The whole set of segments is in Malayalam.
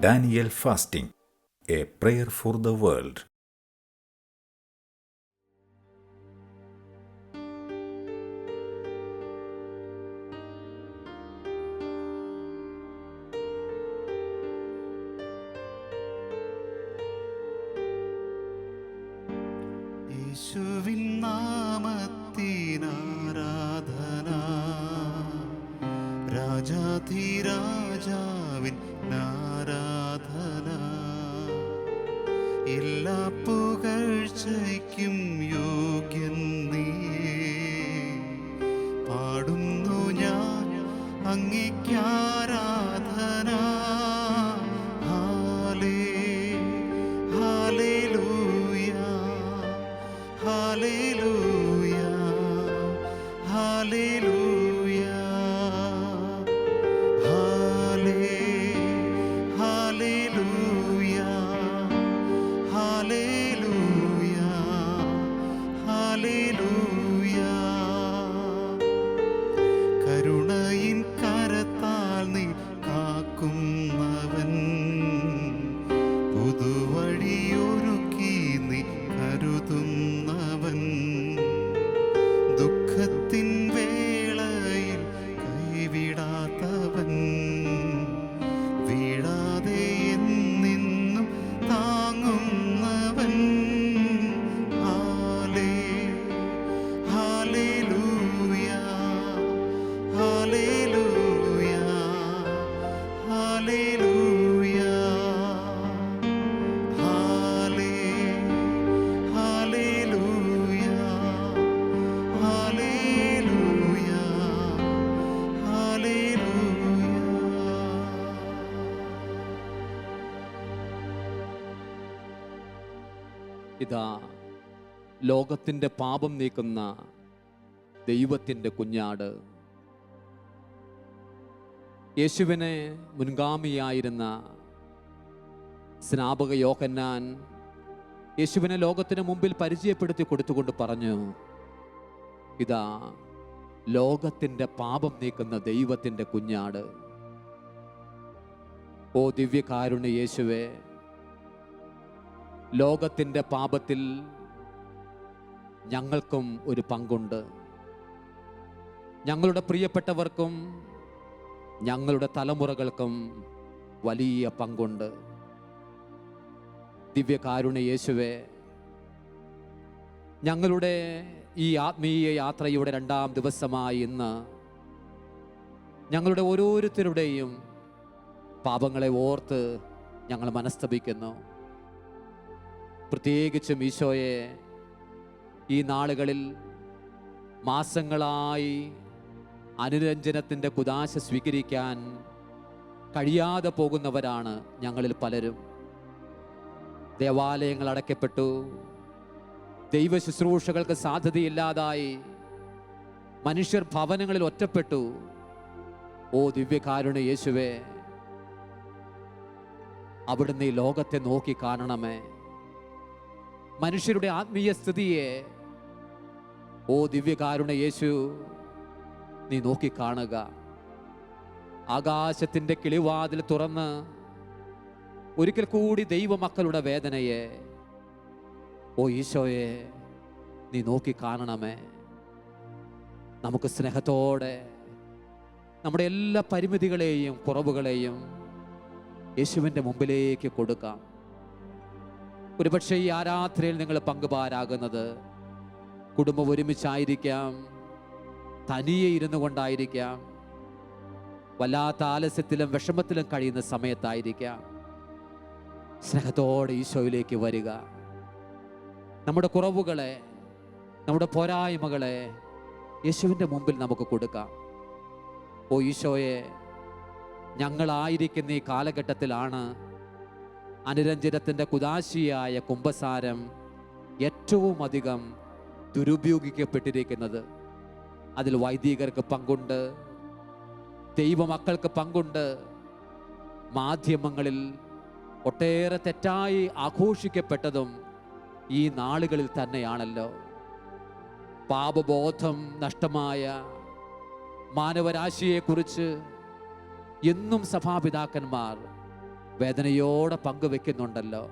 Daniel fasting a prayer for the world. সাথীরা ഇതാ ലോകത്തിന്റെ പാപം നീക്കുന്ന ദൈവത്തിന്റെ കുഞ്ഞാട്. യേശുവിനെ മുൻഗാമിയായിരുന്ന സ്നാപക യോഹന്നാൻ യേശുവിനെ ലോകത്തിന് മുമ്പിൽ പരിചയപ്പെടുത്തി കൊടുത്തുകൊണ്ട് പറഞ്ഞു ഇതാ ലോകത്തിന്റെ പാപം നീക്കുന്ന ദൈവത്തിന്റെ കുഞ്ഞാട്. ഓ ദിവ്യകാരുണ്യ യേശുവേ ലോകത്തിന്റെ പാപത്തിൽ ഞങ്ങൾക്കും ഒരു പങ്കുണ്ട്. ഞങ്ങളുടെ പ്രിയപ്പെട്ടവർക്കും ഞങ്ങളുടെ തലമുറകൾക്കും വലിയ പങ്കുണ്ട്. ദിവ്യകാരുണ്യ യേശുവെ ഞങ്ങളുടെ ഈ ആത്മീയ യാത്രയുടെ രണ്ടാം ദിവസമായി ഇന്ന് ഞങ്ങളുടെ ഓരോരുത്തരുടെയും പാപങ്ങളെ ഓർത്ത് ഞങ്ങൾ മനസ്തപിക്കുന്നു. പ്രത്യേകിച്ചും ഈശോയെ ഈ നാളുകളിൽ മാസങ്ങളായി അനുരഞ്ജനത്തിന്റെ കുദാശ സ്വീകരിക്കാൻ കഴിയാതെ പോകുന്നവരാണ് ഞങ്ങളിൽ പലരും. ദേവാലയങ്ങൾ അടയ്ക്കപ്പെട്ടു. ദൈവ ശുശ്രൂഷകൾക്ക് സാധ്യതയില്ലാതായി മനുഷ്യർ ഭവനങ്ങളിൽ ഒറ്റപ്പെട്ടു. ഓ ദിവ്യകാരുണ യേശുവേ അവിടുന്ന് ഈ ലോകത്തെ നോക്കി കാണണമേ. മനുഷ്യരുടെ ആത്മീയ സ്ഥിതിയെ ഓ ദിവ്യകാരുണ യേശു നീ നോക്കിക്കാണുക. ആകാശത്തിന്റെ കിളിവാതിൽ തുറന്ന് ഒരിക്കൽ കൂടി ദൈവമക്കളുടെ വേദനയെ ഓ ഈശോയെ നീ നോക്കി കാണണമേ നമുക്ക് സ്നേഹത്തോടെ നമ്മുടെ എല്ലാ പരിമിതികളെയും കുറവുകളെയും യേശുവിന്റെ മുമ്പിലേക്ക് കൊടുക്കാം. ഒരുപക്ഷെ ഈ ആരാധനയിൽ നിങ്ങൾ പങ്കുപാരാകുന്നത് കുടുംബം ഒരുമിച്ചായിരിക്കാം തനിയെ ഇരുന്നു കൊണ്ടായിരിക്കാം വല്ലാത്ത ആലസ്യത്തിലും വിഷമത്തിലും കഴിയുന്ന സമയത്തായിരിക്കാം. സ്നേഹത്തോടെ ഈശോയിലേക്ക് വരിക. നമ്മുടെ കുറവുകളെ നമ്മുടെ പോരായ്മകളെ യേശുവിന്റെ മുമ്പിൽ നമുക്ക് കൊടുക്കാം. ഓ ഈശോയെ ഞങ്ങളായിരിക്കുന്ന ഈ കാലഘട്ടത്തിലാണ് അനുരഞ്ജനത്തിന്റെ കുദാശിയായ കുംഭസാരം ഏറ്റവും അധികം ദുരുപയോഗിക്കപ്പെട്ടിരിക്കുന്നത്. അതിൽ വൈദികർക്ക് പങ്കുണ്ട് ദൈവമക്കൾക്ക് പങ്കുണ്ട്. മാധ്യമങ്ങളിൽ ഒട്ടേറെ തെറ്റായി ആഘോഷിക്കപ്പെട്ടതും ഈ നാളുകളിൽ തന്നെയാണല്ലോ. പാപബോധം നഷ്ടമായ മാനവരാശിയെക്കുറിച്ച് എന്നും സഭാപിതാക്കന്മാർ വേദനയോടെ പങ്കുവെക്കുന്നുണ്ടല്ലോ.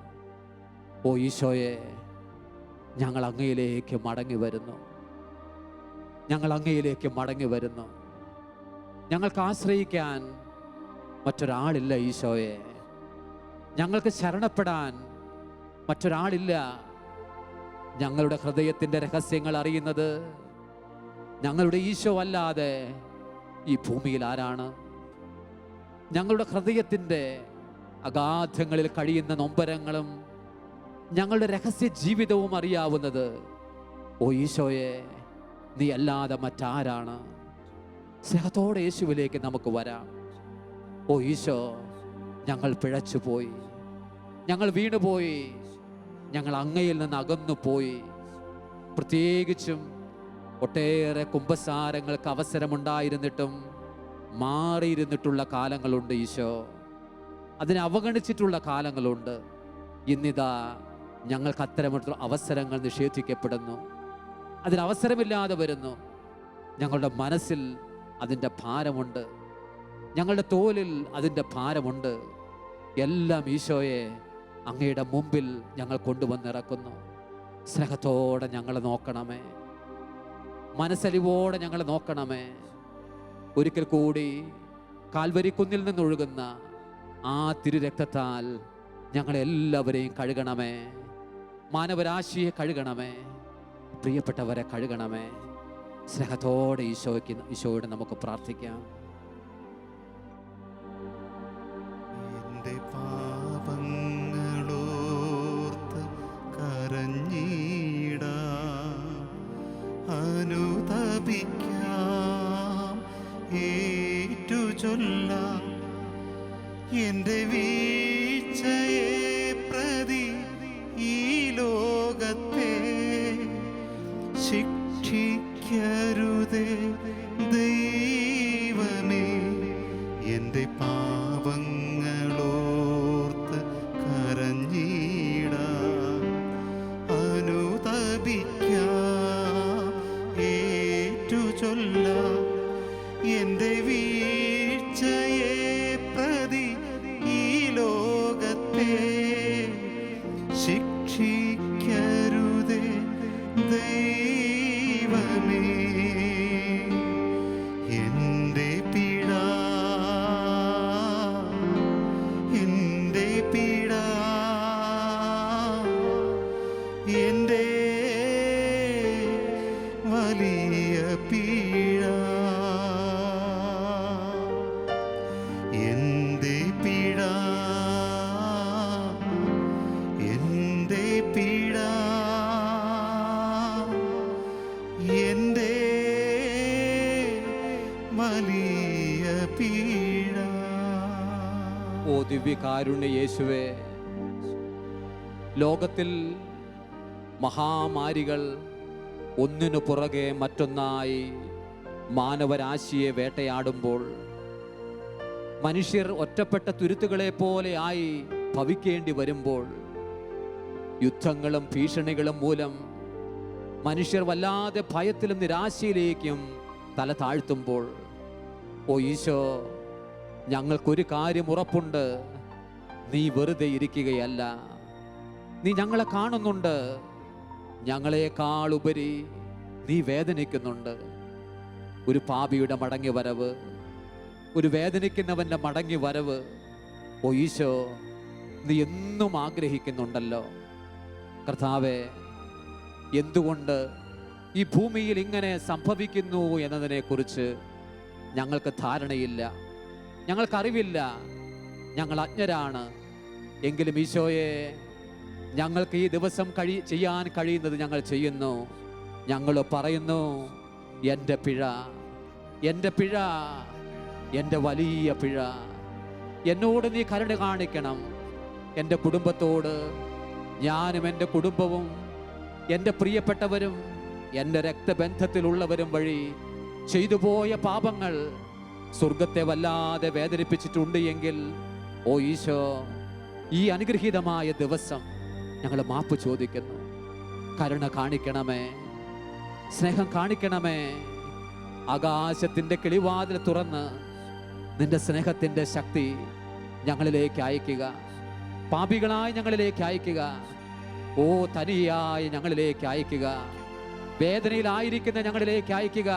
ഓ ഈശോയെ ഞങ്ങൾ അങ്ങയിലേക്ക് മടങ്ങി വരുന്നു. ഞങ്ങൾ അങ്ങയിലേക്ക് മടങ്ങി വരുന്നു. ഞങ്ങൾക്ക് ആശ്രയിക്കാൻ മറ്റൊരാളില്ല ഈശോയെ. ഞങ്ങൾക്ക് ശരണപ്പെടാൻ മറ്റൊരാളില്ല. ഞങ്ങളുടെ ഹൃദയത്തിന്റെ രഹസ്യങ്ങൾ അറിയുന്നത് ഞങ്ങളുടെ ഈശോ അല്ലാതെ ഈ ഭൂമിയിൽ ആരാണ്? ഞങ്ങളുടെ ഹൃദയത്തിന്റെ അഗാധങ്ങളിൽ കഴിയുന്ന നൊമ്പരങ്ങളും ഞങ്ങളുടെ രഹസ്യ ജീവിതവും അറിയാവുന്നത്. ഓ ഈശോയെ നീ അല്ലാതെ മറ്റാരാണ്? സ്നേഹത്തോടെ യേശുവിലേക്ക് നമുക്ക് വരാം. ഓ ഈശോ ഞങ്ങൾ പിഴച്ചുപോയി. ഞങ്ങൾ വീണുപോയി. ഞങ്ങൾ അങ്ങയിൽ നിന്ന് അകന്നു പോയി പ്രത്യേകിച്ചും ഒട്ടേറെ കുംഭസാരങ്ങൾക്ക് അവസരമുണ്ടായിരുന്നിട്ടും മാറിയിരുന്നിട്ടുള്ള കാലങ്ങളുണ്ട് ഈശോ. അതിനെ അവഗണിച്ചിട്ടുള്ള കാലങ്ങളുണ്ട്. ഇന്നിതാ ഞങ്ങൾക്ക് അത്തരമൊരു അവസരങ്ങൾ നിഷേധിക്കപ്പെടുന്നു. അതിന് അവസരമില്ലാതെ വരുന്നു. ഞങ്ങളുടെ മനസ്സിൽ അതിന്റെ ഭാരമുണ്ട്. ഞങ്ങളുടെ തോലിൽ അതിന്റെ ഭാരമുണ്ട്. എല്ലാം ഈശോയെ അങ്ങയുടെ മുമ്പിൽ ഞങ്ങൾ കൊണ്ടുവന്നിറക്കുന്നു. സ്നേഹത്തോടെ ഞങ്ങളെ നോക്കണമേ. മനസ്സലിവോടെ ഞങ്ങളെ നോക്കണമേ. ഒരിക്കൽ കൂടി കാൽവരിക്കുന്നിൽ നിന്നൊഴുകുന്ന ആ തിരുരക്തത്താൽ ഞങ്ങളെല്ലാവരെയും കഴുകണമേ. മാനവരാശിയെ കഴുകണമേ. പ്രിയപ്പെട്ടവരെ കഴുകണമേ. സ്നേഹത്തോടെ ഈശോയ്ക്ക് ഈശോയോട് നമുക്ക് പ്രാർത്ഥിക്കാം. എന്റെ പാപങ്ങളോർത്ത് എന്റെ വീഴ്ചയെ ദൈവമേ എന്റെ ദിവ്യകാരുണ്യ യേശുവേ ലോകത്തിൽ മഹാമാരികൾ ഒന്നിനു പുറകെ മറ്റൊന്നായി മാനവരാശിയെ വേട്ടയാടുമ്പോൾ മനുഷ്യർ ഒറ്റപ്പെട്ട തുരുത്തുകളെ പോലെ ആയി ഭവിക്കേണ്ടി വരുമ്പോൾ യുദ്ധങ്ങളും ഭീഷണികളും മൂലം മനുഷ്യർ വല്ലാതെ ഭയത്തിലും നിരാശയിലേക്കും തല താഴ്ത്തുമ്പോൾ ഓ ഈശോ ഞങ്ങൾക്കൊരു കാര്യം ഉറപ്പുണ്ട്. നീ വെറുതെ ഇരിക്കുകയല്ല. നീ ഞങ്ങളെ കാണുന്നുണ്ട്. ഞങ്ങളെക്കാൾ ഉപരി നീ വേദനിക്കുന്നുണ്ട്. ഒരു പാപിയുടെ മടങ്ങി വരവ് ഒരു വേദനിക്കുന്നവന്റെ മടങ്ങി വരവ് ഓ ഈശോ നീ എന്നും ആഗ്രഹിക്കുന്നുണ്ടല്ലോ. കർത്താവെ എന്തുകൊണ്ട് ഈ ഭൂമിയിൽ ഇങ്ങനെ സംഭവിക്കുന്നു എന്നതിനെക്കുറിച്ച് ഞങ്ങൾക്ക് ധാരണയില്ല. ഞങ്ങൾക്കറിവില്ല. ഞങ്ങൾ അജ്ഞരാണ്. എങ്കിലും ഈശോയെ ഞങ്ങൾക്ക് ഈ ദിവസം കഴി ചെയ്യാൻ കഴിയുന്നത് ഞങ്ങൾ ചെയ്യുന്നു. ഞങ്ങൾ പറയുന്നു എന്റെ പിഴ എന്റെ പിഴ എന്റെ വലിയ പിഴ. എന്നോട് നീ കരുണ കാണിക്കണം. എന്റെ കുടുംബത്തോട് ഞാനും എന്റെ കുടുംബവും എന്റെ പ്രിയപ്പെട്ടവരും എന്റെ രക്തബന്ധത്തിലുള്ളവരും വഴി ചെയ്തു പോയ പാപങ്ങൾ സ്വർഗത്തെ വല്ലാതെ വേദനിപ്പിച്ചിട്ടുണ്ട് എങ്കിൽ ഓ ഈശോ ഈ അനുഗ്രഹീതമായ ദിവസം ഞങ്ങൾ മാപ്പ് ചോദിക്കുന്നു. കരുണ കാണിക്കണമേ സ്നേഹം കാണിക്കണമേ. ആകാശത്തിന്റെ കിളിവാതിൽ തുറന്ന് നിന്റെ സ്നേഹത്തിന്റെ ശക്തി ഞങ്ങളിലേക്ക് അയക്കുക. പാപികളായി ഞങ്ങളിലേക്ക് അയക്കുക. ഓ തനിയായി ഞങ്ങളിലേക്ക് അയക്കുക. വേദനയിലായിരിക്കുന്ന ഞങ്ങളിലേക്ക് അയക്കുക.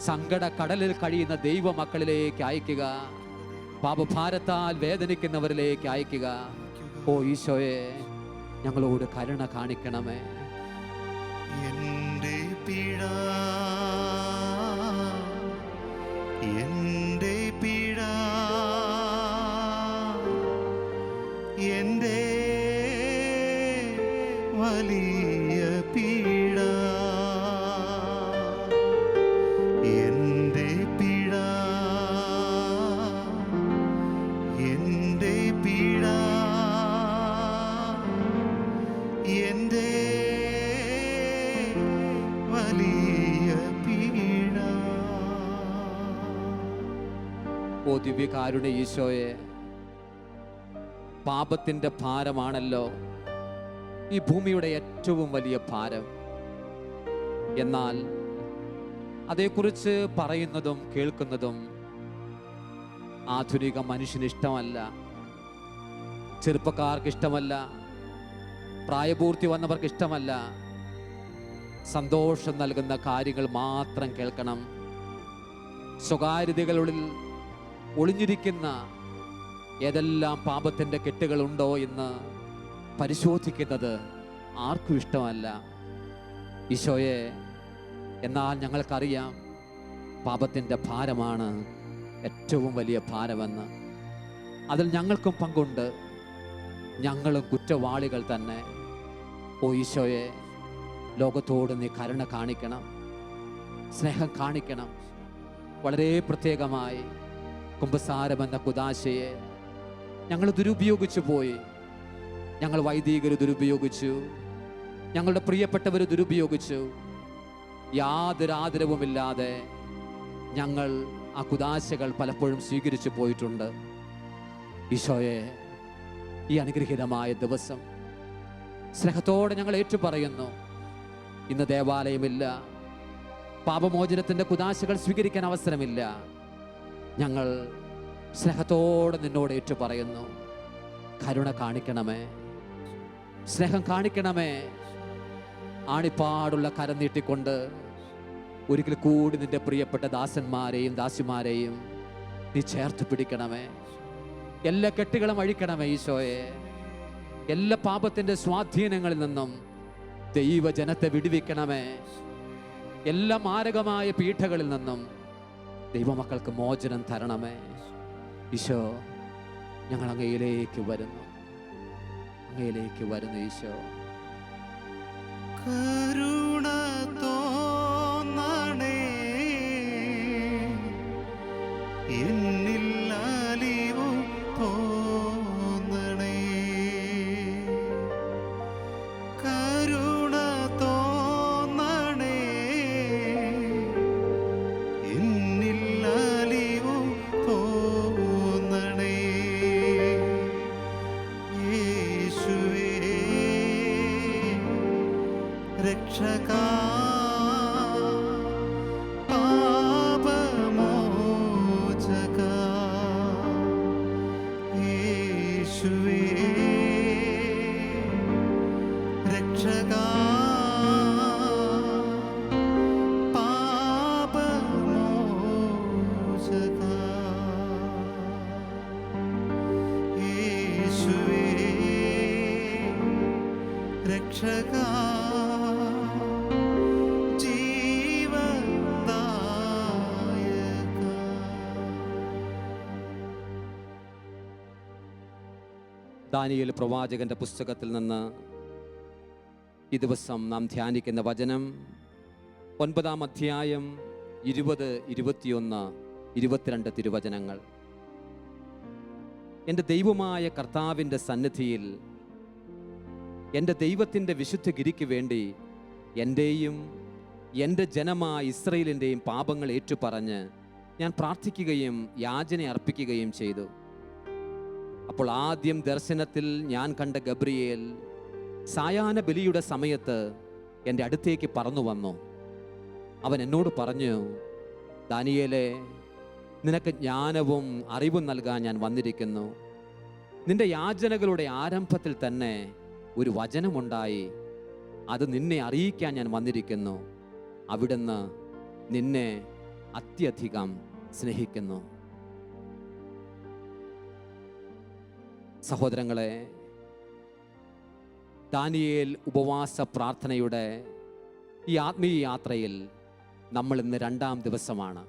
സങ്കട കടലിൽ കഴിയുന്ന ദൈവമക്കളിലേക്ക് അയക്കുക. പാപഭാരത്താൽ വേദനിക്കുന്നവരിലേക്ക് അയക്കുക. ഓ ഈശോയെ ഞങ്ങളോട് കരുണ കാണിക്കണമേ. എന്റെ പിഴ എന്റെ ദിവ്യകാരുടെ ഈശോയെ പാപത്തിന്റെ ഭാരമാണല്ലോ ഈ ഭൂമിയുടെ ഏറ്റവും വലിയ ഭാരം. എന്നാൽ അതേക്കുറിച്ച് പറയുന്നതും കേൾക്കുന്നതും ആധുനിക മനുഷ്യന് ഇഷ്ടമല്ല ചെറുപ്പക്കാർക്ക് ഇഷ്ടമല്ല പ്രായപൂർത്തി വന്നവർക്ക് ഇഷ്ടമല്ല. സന്തോഷം നൽകുന്ന കാര്യങ്ങൾ മാത്രം കേൾക്കണം. സ്വകാര്യതകളുള്ളിൽ ഒളിഞ്ഞിരിക്കുന്ന ഏതെല്ലാം പാപത്തിന്റെ കെട്ടുകളുണ്ടോ എന്ന് പരിശോധിക്കുന്നത് ആർക്കും ഇഷ്ടമല്ല. ഈശോയെ എന്നാൽ ഞങ്ങൾക്കറിയാം പാപത്തിന്റെ ഭാരമാണ് ഏറ്റവും വലിയ ഭാരമെന്ന്. അതിൽ ഞങ്ങൾക്കും പങ്കുണ്ട്. ഞങ്ങളും കുറ്റവാളികൾ തന്നെ. ഓ ഈശോയെ ലോകത്തോട് നീ കരുണ കാണിക്കണം സ്നേഹം കാണിക്കണം. വളരെ പ്രത്യേകമായി കുംഭസാരം എന്ന കുദാശയെ ഞങ്ങൾ ദുരുപയോഗിച്ചു പോയി. ഞങ്ങൾ വൈദികർ ദുരുപയോഗിച്ചു. ഞങ്ങളുടെ പ്രിയപ്പെട്ടവർ ദുരുപയോഗിച്ചു. യാതൊരു ആദരവുമില്ലാതെ ഞങ്ങൾ ആ കുദാശകൾ പലപ്പോഴും സ്വീകരിച്ചു പോയിട്ടുണ്ട്. ഈശോയെ ഈ അനുഗ്രഹീതമായ ദിവസം സ്നേഹത്തോടെ ഞങ്ങൾ ഏറ്റുപറയുന്നു. ഇന്ന് ദേവാലയമില്ല. പാപമോചനത്തിന്റെ കുദാശകൾ സ്വീകരിക്കാൻ അവസരമില്ല. ഞങ്ങൾ സ്നേഹത്തോടെ നിന്നോട് ഏറ്റു പറയുന്നു കരുണ കാണിക്കണമേ. സ്നേഹം കാണിക്കണമേ. ആണിപ്പാടുള്ള കരം നീട്ടിക്കൊണ്ട് ഒരിക്കൽ കൂടി നിന്റെ പ്രിയപ്പെട്ട ദാസന്മാരെയും ദാസിമാരെയും നീ ചേർത്ത് പിടിക്കണമേ. എല്ലാ കെട്ടുകളും അഴിക്കണമേ ഈശോയെ. എല്ലാ പാപത്തിന്റെ സ്വാധീനങ്ങളിൽ നിന്നും ദൈവജനത്തെ വിടുവിക്കണമേ. എല്ലാ മാരകമായ പീഠകളിൽ നിന്നും ദൈവമക്കൾക്ക് മോചനം തരണമേ. ഈശോ ഞങ്ങൾ അങ്ങയിലേക്ക് വരുന്നു. അങ്ങയിലേക്ക് വരുന്നു ഈശോ. കരുണ തോന്നണേ. എന്നിൽ ദാനിയേൽ പ്രവാചകന്റെ പുസ്തകത്തിൽ നിന്ന് ഈ ദിവസം നാം ധ്യാനിക്കുന്ന വചനം ഒൻപതാം അധ്യായം ഇരുപത് ഇരുപത്തിയൊന്ന് ഇരുപത്തിരണ്ട് തിരുവചനങ്ങൾ. എന്റെ ദൈവമായ കർത്താവിന്റെ സന്നിധിയിൽ എന്റെ ദൈവത്തിന്റെ വിശുദ്ധ ഗിരിക്ക് വേണ്ടി എന്റെയും എന്റെ ജനമായ ഇസ്രയേലിന്റെയും പാപങ്ങൾ ഏറ്റുപറഞ്ഞ് ഞാൻ പ്രാർത്ഥിക്കുകയും യാചന അർപ്പിക്കുകയും ചെയ്തു. അപ്പോൾ ആദ്യം ദർശനത്തിൽ ഞാൻ കണ്ട ഗബ്രിയേൽ സായാഹ്ന ബലിയുടെ സമയത്ത് എന്റെ അടുത്തേക്ക് പറന്നു വന്നു. അവൻ എന്നോട് പറഞ്ഞു ദാനിയേലെ നിനക്ക് ജ്ഞാനവും അറിവും നൽകാൻ ഞാൻ വന്നിരിക്കുന്നു. നിന്റെ യാചനകളുടെ ആരംഭത്തിൽ തന്നെ ഒരു വചനമുണ്ടായി. അത് നിന്നെ അറിയിക്കാൻ ഞാൻ വന്നിരിക്കുന്നു. അവിടുന്ന് നിന്നെ അത്യധികം സ്നേഹിക്കുന്നു. സഹോദരങ്ങളെ ദാനിയേൽ ഉപവാസ പ്രാർത്ഥനയുടെ ഈ ആത്മീയ യാത്രയിൽ നമ്മൾ ഇന്ന് രണ്ടാം ദിവസമാണ്.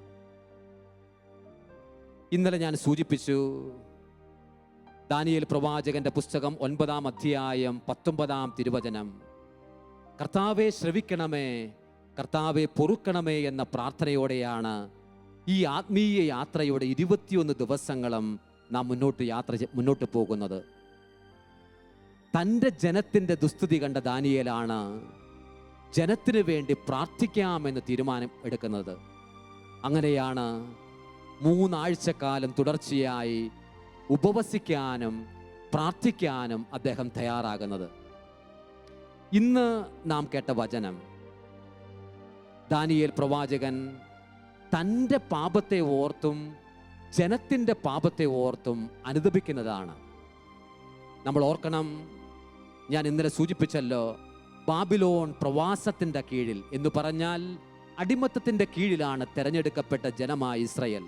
ഇന്നലെ ഞാൻ സൂചിപ്പിച്ചു ദാനിയേൽ പ്രവാചകന്റെ പുസ്തകം ഒൻപതാം അധ്യായം പത്തൊമ്പതാം തിരുവചനം കർത്താവെ ശ്രവിക്കണമേ കർത്താവെ പൊറുക്കണമേ എന്ന പ്രാർത്ഥനയോടെയാണ് ഈ ആത്മീയ യാത്രയുടെ ഇരുപത്തിയൊന്ന് ദിവസങ്ങളും നാം മുന്നോട്ട് യാത്ര മുന്നോട്ട് പോകുന്നത്. തന്റെ ജനത്തിന്റെ ദുസ്ഥിതി കണ്ട ദാനിയേലാണ് ജനത്തിന് വേണ്ടി പ്രാർത്ഥിക്കാമെന്ന് തീരുമാനം എടുക്കുന്നത്. അങ്ങനെയാണ് മൂന്നാഴ്ചക്കാലം തുടർച്ചയായി ഉപവസിക്കാനും പ്രാർത്ഥിക്കാനും അദ്ദേഹം തയ്യാറാകുന്നത്. ഇന്ന് നാം കേട്ട വചനം ദാനിയേൽ പ്രവാചകൻ തന്റെ പാപത്തെ ഓർത്തും ജനത്തിന്റെ പാപത്തെ ഓർത്തും അനുദപിക്കുന്നതാണ്. നമ്മൾ ഓർക്കണം ഞാൻ ഇന്നലെ സൂചിപ്പിച്ചല്ലോ ബാബിലോൺ പ്രവാസത്തിന്റെ കീഴിൽ എന്ന് പറഞ്ഞാൽ അടിമത്തത്തിന്റെ കീഴിലാണ് തിരഞ്ഞെടുക്കപ്പെട്ട ജനമായ ഇസ്രയേൽ.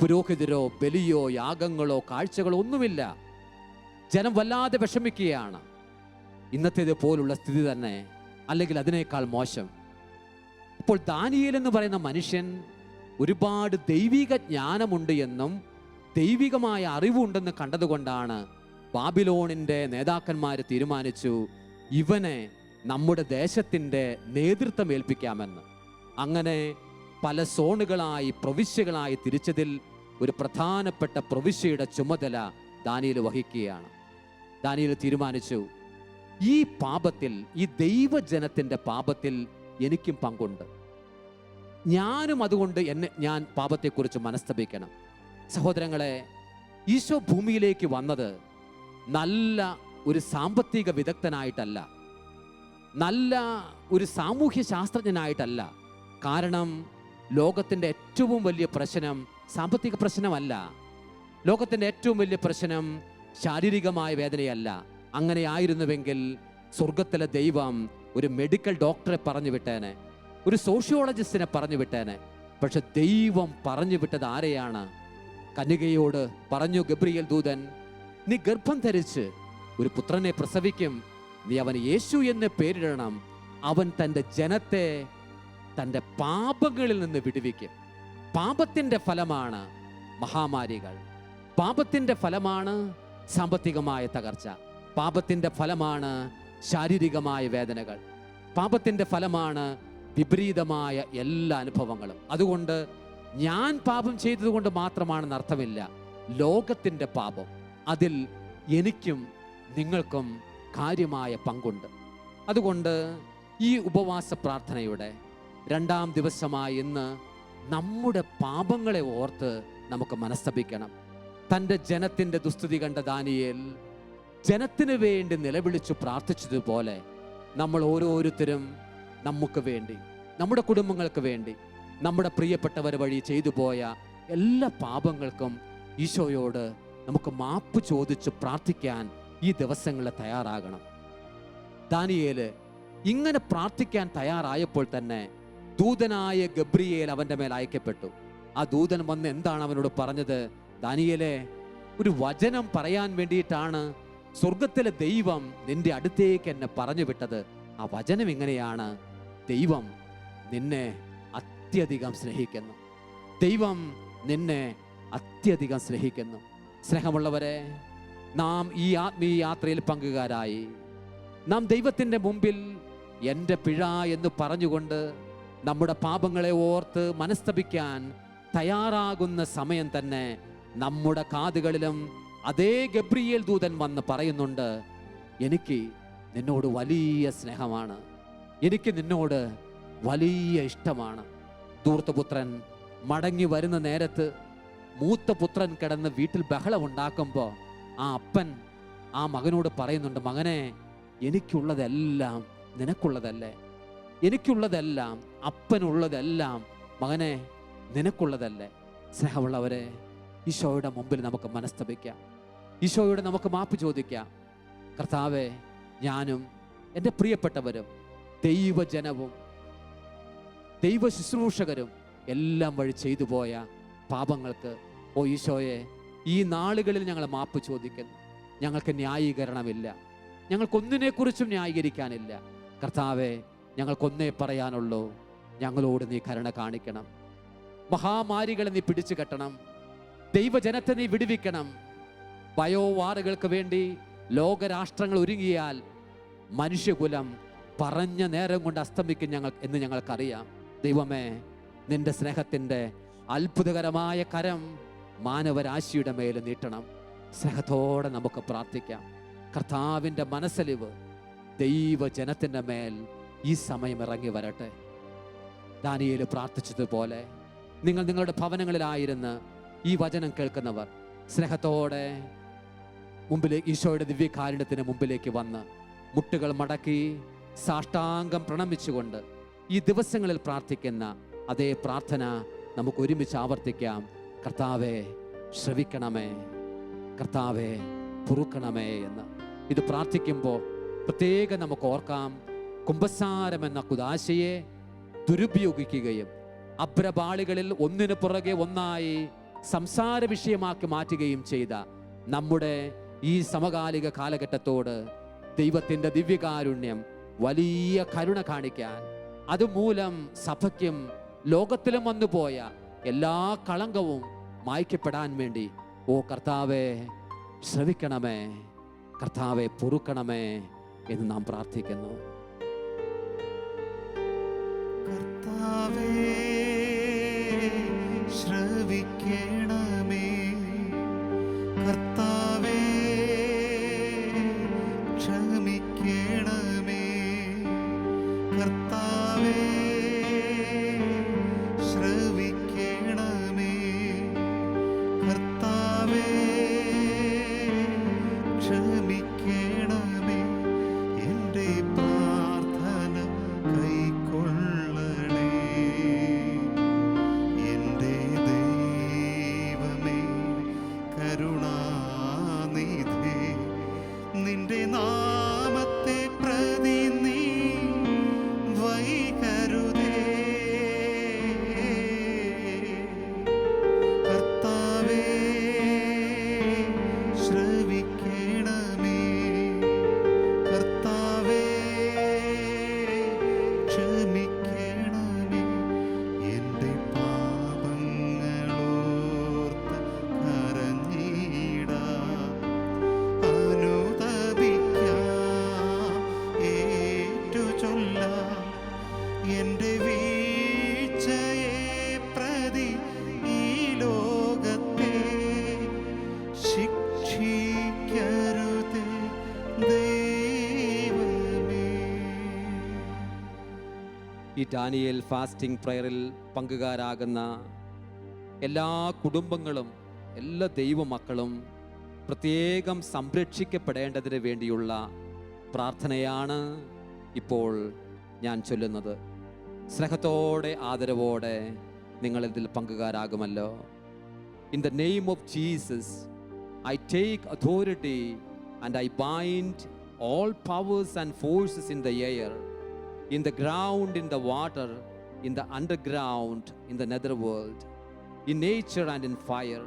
പുരോഹിതരോ ബലിയോ യാഗങ്ങളോ കാഴ്ചകളോ ഒന്നുമില്ല. ജനം വല്ലാതെ വിഷമിക്കുകയാണ്. ഇന്നത്തേത് പോലുള്ള സ്ഥിതി തന്നെ അല്ലെങ്കിൽ അതിനേക്കാൾ മോശം. അപ്പോൾ ദാനിയേൽ എന്ന് പറയുന്ന മനുഷ്യൻ ഒരുപാട് ദൈവിക ജ്ഞാനമുണ്ട് എന്നും ദൈവികമായ അറിവുണ്ടെന്ന് കണ്ടതുകൊണ്ടാണ് ബാബിലോണിന്റെ നേതാക്കന്മാർ തീരുമാനിച്ചു ഇവനെ നമ്മുടെ ദേശത്തിന്റെ നേതൃത്വം ഏൽപ്പിക്കാമെന്ന്. അങ്ങനെ പല സോണുകളായി പ്രവിശ്യകളായി തിരിച്ചതിൽ ഒരു പ്രധാനപ്പെട്ട പ്രവിശ്യയുടെ ചുമതല ദാനിയിൽ വഹിക്കുകയാണ്. ദാനിയിൽ തീരുമാനിച്ചു ഈ പാപത്തിൽ ഈ ദൈവജനത്തിന്റെ പാപത്തിൽ എനിക്കും പങ്കുണ്ട്. ഞാനും അതുകൊണ്ട് എന്നെ ഞാൻ പാപത്തെക്കുറിച്ച് മനസ്തപിക്കണം. സഹോദരങ്ങളെ ഈശോ ഭൂമിയിലേക്ക് വന്നത് നല്ല ഒരു സാമ്പത്തിക വിദഗ്ധനായിട്ടല്ല. നല്ല ഒരു സാമൂഹ്യ ശാസ്ത്രജ്ഞനായിട്ടല്ല. കാരണം ലോകത്തിന്റെ ഏറ്റവും വലിയ പ്രശ്നം സാമ്പത്തിക പ്രശ്നമല്ല. ലോകത്തിന്റെ ഏറ്റവും വലിയ പ്രശ്നം ശാരീരികമായ വേദനയല്ല. അങ്ങനെ ആയിരുന്നുവെങ്കിൽ സ്വർഗത്തിലെ ദൈവം ഒരു മെഡിക്കൽ ഡോക്ടറെ പറഞ്ഞു വിട്ടേനെ. ഒരു സോഷ്യോളജിസ്റ്റിനെ പറഞ്ഞു വിട്ടേനെ. പക്ഷെ ദൈവം പറഞ്ഞു വിട്ടത് ആരെയാണ്? കന്യകയോട് പറഞ്ഞു ഗബ്രിയൽ ദൂതൻ നീ ഗർഭം ധരിച്ച് ഒരു പുത്രനെ പ്രസവിക്കും. നീ അവന് യേശു എന്ന് പേരിടണം. അവൻ തന്റെ ജനത്തെ തന്റെ പാപങ്ങളിൽ നിന്ന് വിടുവിക്കും. പാപത്തിന്റെ ഫലമാണ് മഹാമാരികൾ. പാപത്തിന്റെ ഫലമാണ് സാമ്പത്തികമായ തകർച്ച. പാപത്തിന്റെ ഫലമാണ് ശാരീരികമായ വേദനകൾ. പാപത്തിന്റെ ഫലമാണ് വിപരീതമായ എല്ലാ അനുഭവങ്ങളും. അതുകൊണ്ട് ഞാൻ പാപം ചെയ്തതുകൊണ്ട് മാത്രമാണ് അർത്ഥമില്ല. ലോകത്തിന്റെ പാപം. അതിൽ എനിക്കും നിങ്ങൾക്കും കാര്യമായ പങ്കുണ്ട്. അതുകൊണ്ട് ഈ ഉപവാസ പ്രാർത്ഥനയുടെ രണ്ടാം ദിവസമായ ഇന്ന് നമ്മുടെ പാപങ്ങളെ ഓർത്ത് നമുക്ക് മനസ്തപിക്കണം. തന്റെ ജനത്തിന്റെ ദുസ്ഥിതി കണ്ട ദാനിയേൽ ജനത്തിന് വേണ്ടി നിലവിളിച്ചു പ്രാർത്ഥിച്ചതുപോലെ നമ്മൾ ഓരോരുത്തരും നമുക്ക് വേണ്ടി നമ്മുടെ കുടുംബങ്ങൾക്ക് വേണ്ടി നമ്മുടെ പ്രിയപ്പെട്ടവർ വഴി ചെയ്തു പോയ എല്ലാ പാപങ്ങൾക്കും ഈശോയോട് നമുക്ക് മാപ്പ് ചോദിച്ച് പ്രാർത്ഥിക്കാൻ ഈ ദിവസങ്ങളിൽ തയ്യാറാകണം. ദാനിയേൽ ഇങ്ങനെ പ്രാർത്ഥിക്കാൻ തയ്യാറായപ്പോൾ തന്നെ ദൂതനായ ഗബ്രിയേൽ അവന്റെ മേൽ അയക്കപ്പെട്ടു. ആ ദൂതൻ വന്ന് എന്താണ് അവനോട് പറഞ്ഞത്? ദാനിയേലെ ഒരു വചനം പറയാൻ വേണ്ടിയിട്ടാണ് സ്വർഗത്തിലെ ദൈവം നിന്റെ അടുത്തേക്ക് എന്നെ പറഞ്ഞു വിട്ടത് ആ വചനം ഇങ്ങനെയാണ് ദൈവം നിന്നെ അത്യധികം സ്നേഹിക്കുന്നു. ദൈവം നിന്നെ അത്യധികം സ്നേഹിക്കുന്നു. സ്നേഹമുള്ളവരെ നാം ഈ ആത്മീയ യാത്രയിൽ പങ്കുകാരായി. നാം ദൈവത്തിന്റെ മുമ്പിൽ എന്റെ പിഴ എന്ന് പറഞ്ഞുകൊണ്ട് നമ്മുടെ പാപങ്ങളെ ഓർത്ത് മനസ്തപിക്കാൻ തയ്യാറാകുന്ന സമയം തന്നെ നമ്മുടെ കാതുകളിലും അതേ ഗബ്രിയേൽ ദൂതൻ വന്ന് പറയുന്നുണ്ട് എനിക്ക് നിന്നോട് വലിയ സ്നേഹമാണ്. എനിക്ക് നിന്നോട് വലിയ ഇഷ്ടമാണ്. ധൂർത്തപുത്രൻ മടങ്ങി വരുന്ന നേരത്ത് മൂത്ത പുത്രൻ കിടന്ന് വീട്ടിൽ ബഹളം ഉണ്ടാക്കുമ്പോൾ ആ അപ്പൻ ആ മകനോട് പറയുന്നുണ്ട് മകനെ എനിക്കുള്ളതെല്ലാം നിനക്കുള്ളതല്ലേ? എനിക്കുള്ളതെല്ലാം അപ്പനുള്ളതെല്ലാം മകനെ നിനക്കുള്ളതല്ലേ? സ്നേഹമുള്ളവരെ ഈശോയുടെ മുമ്പിൽ നമുക്ക് മനസ്തപിക്കാം. ഈശോയുടെ നമുക്ക് മാപ്പ് ചോദിക്കാം. കർത്താവെ ഞാനും എന്റെ പ്രിയപ്പെട്ടവരും ദൈവജനവും ദൈവ ശുശ്രൂഷകരും എല്ലാം വഴി ചെയ്തു പോയ പാപങ്ങൾക്ക് ഓ ഈശോയെ ഈ നാളുകളിൽ ഞങ്ങൾ മാപ്പ് ചോദിക്കുന്നു. ഞങ്ങൾക്ക് ന്യായീകരണമില്ല. ഞങ്ങൾക്കൊന്നിനെക്കുറിച്ചും ന്യായീകരിക്കാനില്ല. കർത്താവെ ഞങ്ങൾക്കൊന്നേ പറയാനുള്ളൂ ഞങ്ങളോട് നീ കരുണ കാണിക്കണം. മഹാമാരികളെ നീ പിടിച്ചു കെട്ടണം. ദൈവജനത്തെ നീ വിടുവിക്കണം. ബയോവാറുകൾക്ക് വേണ്ടി ലോകരാഷ്ട്രങ്ങൾ ഒരുങ്ങിയാൽ മനുഷ്യകുലം പറഞ്ഞ നേരം കൊണ്ട് അസ്തമിക്കും ഞങ്ങൾ എന്ന് ഞങ്ങൾക്കറിയാം. ദൈവമേ നിന്റെ സ്നേഹത്തിന്റെ അത്ഭുതകരമായ കരം മാനവരാശിയുടെ മേൽ നീട്ടണം. സ്നേഹത്തോടെ നമുക്ക് പ്രാർത്ഥിക്കാം. കർത്താവിന്റെ മനസ്സലിവ് ദൈവജനത്തിന്റെ മേൽ ഈ സമയം ഇറങ്ങി വരട്ടെ. ദാനിയേൽ പ്രാർത്ഥിച്ചതുപോലെ നിങ്ങൾ നിങ്ങളുടെ ഭവനങ്ങളിലായിരുന്ന് ഈ വചനം കേൾക്കുന്നവർ സ്നേഹത്തോടെ മുമ്പിലേക്ക് ഈശോയുടെ ദിവ്യകാരുണ്യത്തിന് മുമ്പിലേക്ക് വന്ന് മുട്ടുകൾ മടക്കി സാഷ്ടാംഗം പ്രണമിച്ചുകൊണ്ട് ഈ ദിവസങ്ങളിൽ പ്രാർത്ഥിക്കുന്ന അതേ പ്രാർത്ഥന നമുക്ക് ഒരുമിച്ച് ആവർത്തിക്കാം. കർത്താവെ ശ്രവിക്കണമേ. കർത്താവെ പൊറുക്കണമേ എന്ന്. ഇത് പ്രാർത്ഥിക്കുമ്പോൾ പ്രത്യേകം നമുക്ക് ഓർക്കാം. കുംഭസാരം എന്ന കുദാശയെ ദുരുപയോഗിക്കുകയും അഭ്രപാളികളിൽ ഒന്നിനു പുറകെ ഒന്നായി സംസാര വിഷയമാക്കി മാറ്റുകയും ചെയ്ത നമ്മുടെ ഈ സമകാലിക കാലഘട്ടത്തോട് ദൈവത്തിന്റെ ദിവ്യകാരുണ്യം വലിയ കരുണ കാണിക്കാൻ. അതുമൂലം സഭയ്ക്കും ലോകത്തിലും വന്നുപോയ എല്ലാ കളങ്കവും മായ്ക്കപ്പെടാൻ വേണ്ടി. ഓ കർത്താവെ ശ്രവിക്കണമേ. കർത്താവെ പൊറുക്കണമേ എന്ന് നാം പ്രാർത്ഥിക്കുന്നു. കർത്താവേ ശ്രവിക്കണമേ. കർത്താവേ ക്ഷമിക്കണമേ ഡാനിയേൽ ഫാസ്റ്റിംഗ് പ്രയറിൽ പങ്കുകാരാകുന്ന എല്ലാ കുടുംബങ്ങളും എല്ലാ ദൈവമക്കളും പ്രത്യേകം സംരക്ഷിക്കപ്പെടേണ്ടതിന് വേണ്ടിയുള്ള പ്രാർത്ഥനയാണ് ഇപ്പോൾ ഞാൻ ചൊല്ലുന്നത്. സ്നേഹത്തോടെ ആദരവോടെ നിങ്ങളിതിൽ പങ്കുകാരാകുമല്ലോ. In the name of Jesus I take authority and I bind all powers and forces in the air in the ground, in the water, in the underground, in the netherworld, in nature and in fire.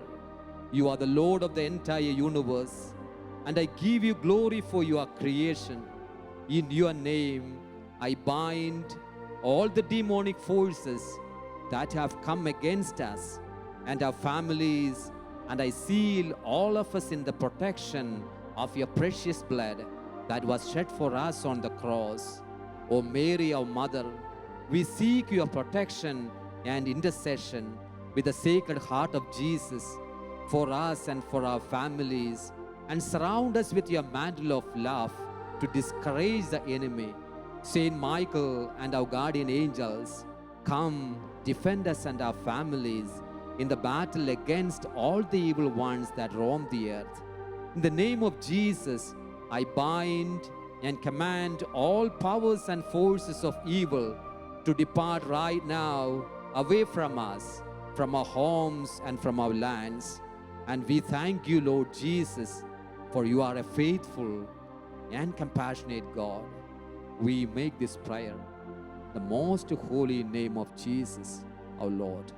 You are the Lord of the entire universe. and I give you glory for your creation. In your name, I bind all the demonic forces that have come against us and our families, and I seal all of us in the protection of your precious blood that was shed for us on the cross. O Mary, our mother, we seek your protection and intercession with the sacred heart of Jesus for us and for our families, and surround us with your mantle of love to discourage the enemy. Saint Michael and our guardian angels, come defend us and our families in the battle against all the evil ones that roam the earth. In the name of Jesus, I bind and command all powers and forces of evil to depart right now away from us, from our homes and from our lands. And we thank you, Lord Jesus, for you are a faithful and compassionate God. We make this prayer the most holy name of Jesus, our Lord.